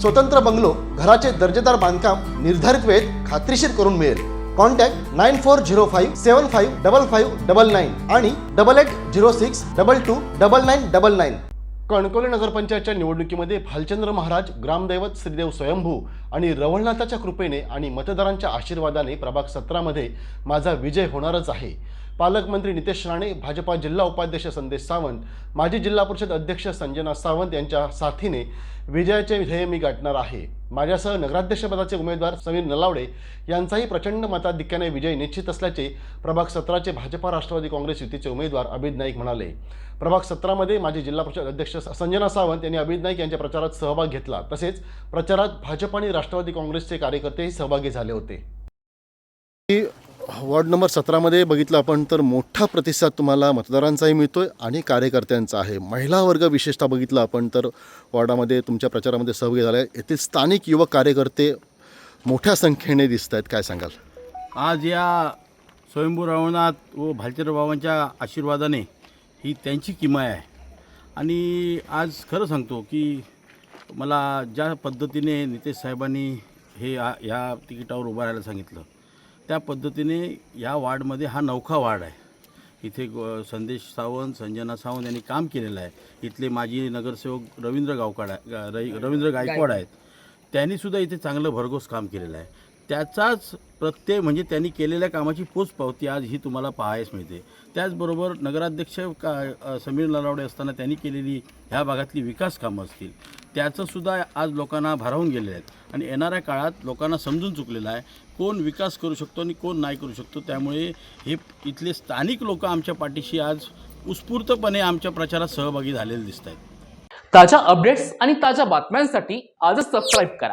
स्वतंत्र बंगलो घराचे दर्जेदार बांधकाम निर्धारित वेळेत खात्रीशीर करून मिळेल. Contact nine four zero five seven five double five double nine आणि double eight zero six double two double nine double nine. Kankavli नगरपंचायतच्या निवडणुकीमध्ये भालचंद्र महाराज ग्रामदैवत श्रीदेव स्वयंभू आणि रवळनाथाच्या कृपेने आणि मतदारांच्या आशीर्वादाने प्रभाग सतरामध्ये माझा विजय होणारच आहे. पालकमंत्री नितेश राणे भाजपा जिल्हा उपाध्यक्ष संदेश सावंत माजी जिल्हा परिषद अध्यक्ष संजना सावंत यांच्या साथीने विजयाचे ध्येय मी गाठणार आहे. माझ्यासह नगराध्यक्षपदाचे उमेदवार समीर नलावडे यांचाही प्रचंड मताधिक्याने विजय निश्चित असल्याचे प्रभाग सतराचे भाजपा राष्ट्रवादी काँग्रेस युतीचे उमेदवार अभिद नाईक म्हणाले. प्रभाग सतरामध्ये माजी जिल्हा परिषद अध्यक्ष संजना सावंत यांनी अभिद नाईक यांच्या प्रचारात सहभाग घेतला. तसेच प्रचारात भाजप आणि राष्ट्रवादी काँग्रेसचे कार्यकर्तेही सहभागी झाले होते. वॉर्ड नंबर सतरामध्ये बघितलं आपण तर मोठा प्रतिसाद तुम्हाला मतदारांचाही मिळतो आहे आणि कार्यकर्त्यांचा आहे. महिला वर्ग विशेषतः बघितलं आपण तर वॉर्डामध्ये तुमच्या प्रचारामध्ये सहभागी आहे येथील स्थानिक युवक कार्यकर्ते मोठ्या संख्येने दिसत आहेत काय सांगाल? आज या स्वयंभू रावणात व भालचंद्र बाबांच्या आशीर्वादाने ही त्यांची किमा आहे. आणि आज खरं सांगतो की मला ज्या पद्धतीने नितेश साहेबांनी हे या तिकिटावर उभं राहायला सांगितलं त्या पद्धतीने या वार्डमध्ये हा नौखा वार्ड आहे. इथे ग- संदेश सावंत संजना सावंत यांनी काम केलेलं आहे. इथले माजी नगरसेवक रवींद्र गावकाड आहे- रवींद्र गायकवाड आहेत. त्यांनीसुद्धा इथे चांगलं भरघोस काम केलेलं आहे. त्याचाच प्रत्यय म्हणजे त्यांनी केलेल्या कामाची पोचपावती आज ही तुम्हाला पाहायस मिळते. त्याचबरोबर नगराध्यक्ष का समीर नलावडे असताना त्यांनी केलेली ह्या भागातली विकास कामं असतील. त्याचंसुद्धा आज लोकांना भारावून गेलेले आहेत. आणि येणाऱ्या काळात लोकांना समजून चुकलेलं आहे कोण विकास करू शकतो आणि कोण नाही करू शकतो. त्यामुळे हे इथले स्थानिक लोक आमच्या पाठीशी आज उत्स्फूर्तपणे आमच्या प्रचारात सहभागी झालेले दिसत आहेत ताज्या अपडेट्स आणि ताज्या बातम्यांसाठी आजच सबस्क्राईब करा.